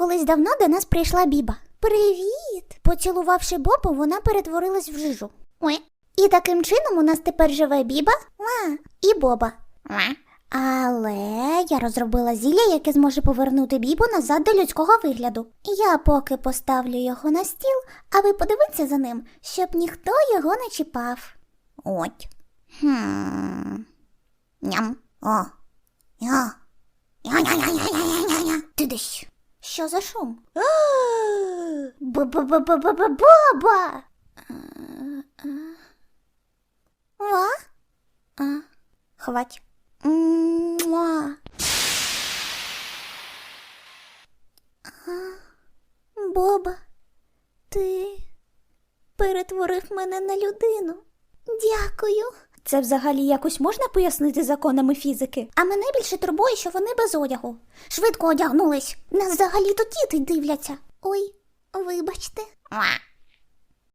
Колись давно до нас прийшла Біба. Привіт! Поцілувавши Бобу, вона перетворилась в жижу. Ой. І таким чином у нас тепер живе Біба Ва. і Боба. Ва. Але я розробила зілля, яке зможе повернути Бібу назад до людського вигляду. Я поки поставлю його на стіл, а ви подивіться за ним, щоб ніхто його не чіпав. От. Хм. Ням. О. Я. Я-я-я-я-я-я-я. Що за шум? Ба-ба-ба-ба-ба-ба-ба! Ва? А, хвать. Боба, ти перетворив мене на людину. Дякую. Це взагалі якось можна пояснити законами фізики? А мене більше турбує, що вони без одягу. Швидко одягнулись. Нас взагалі тут діти дивляться. Ой, вибачте.